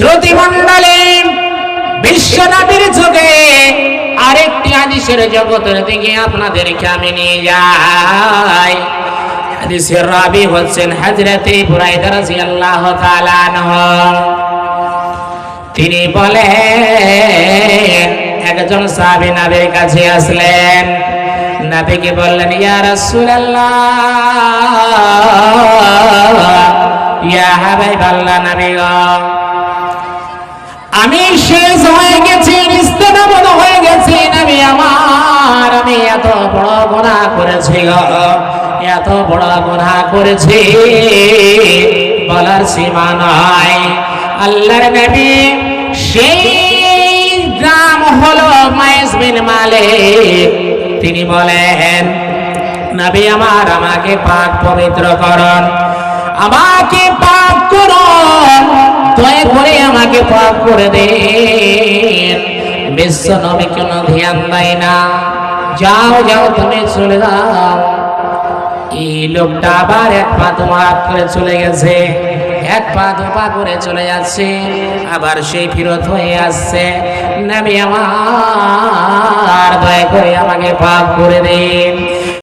শ্রুতি মন্ডলী বিশ্বনবীর যুগে আরেকটি হাদিসের জগতের দিকে আপনাদেরকে আমি নিয়ে যাই। হাদিসের রাবি হচ্ছেন হযরতে বুরাইদা রাদিয়াল্লাহু তাআলা আনহু। তিনি বলেন, একজন সাহাবী নবীর কাছে আসলেন। নবীকে বললেন, ইয়া রাসূলুল্লাহ, ইয়া হাবিবাল্লাহ নবী গো। আমি শেষ হয়ে গেছি নিস্তেনাবদ হয়ে গেছি, নবী আমার। আমি এত বড় গুনাহ করেছি এত বড় গুনাহ করেছি, বলার সীমা আল্লাহর নবী সেই গ্রাম হলো তিনি বলেন, নবী আমার, আমাকে পাক পবিত্র করুন, আমাকে পাক করুন, দয়া করে আমাকে করে দেন। বিশ্ব নবী কোনো ধ্যান দেয় না। যাও যাও তুমি চলে যাও। এই লোকটা আবার এক পা তোমার করে চলে গেছে। এক পা দু পা করে চলে যাচ্ছে। আবার সেই ফিরত হয়ে আসছে। নবী আমার, দয়া করে আমাকে পাক করে দিন।